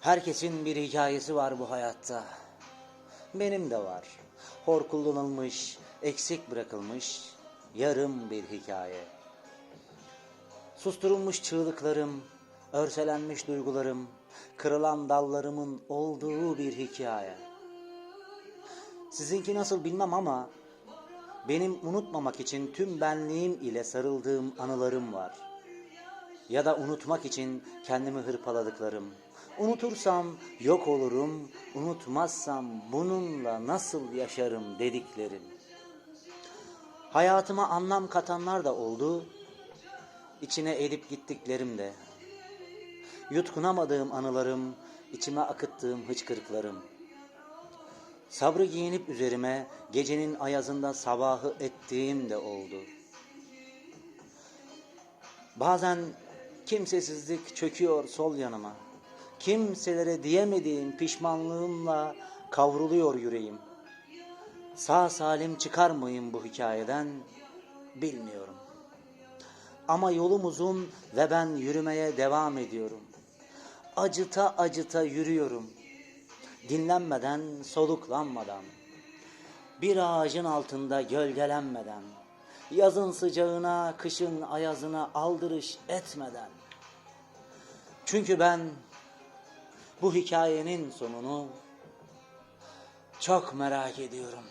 Herkesin bir hikayesi var bu hayatta. Benim de var. Hor kullanılmış, eksik bırakılmış yarım bir hikaye. Susturulmuş çığlıklarım, örselenmiş duygularım, kırılan dallarımın olduğu bir hikaye. Sizinki nasıl bilmem ama benim unutmamak için tüm benliğim ile sarıldığım anılarım var. Ya da unutmak için kendimi hırpaladıklarım. Unutursam yok olurum, unutmazsam bununla nasıl yaşarım dediklerim. Hayatıma anlam katanlar da oldu, içine edip gittiklerim de. Yutkunamadığım anılarım, içime akıttığım hıçkırıklarım. Sabrı giyinip üzerime gecenin ayazında sabahı ettiğim de oldu. Bazen kimsesizlik çöküyor sol yanıma. Kimselere diyemediğim pişmanlığımla kavruluyor yüreğim. Sağ salim çıkar mıyım bu hikayeden bilmiyorum. Ama yolum uzun ve ben yürümeye devam ediyorum. Acıta acıta yürüyorum. Dinlenmeden, soluklanmadan. Bir ağacın altında gölgelenmeden. Yazın sıcağına, kışın ayazına aldırış etmeden. Çünkü ben bu hikayenin sonunu çok merak ediyorum.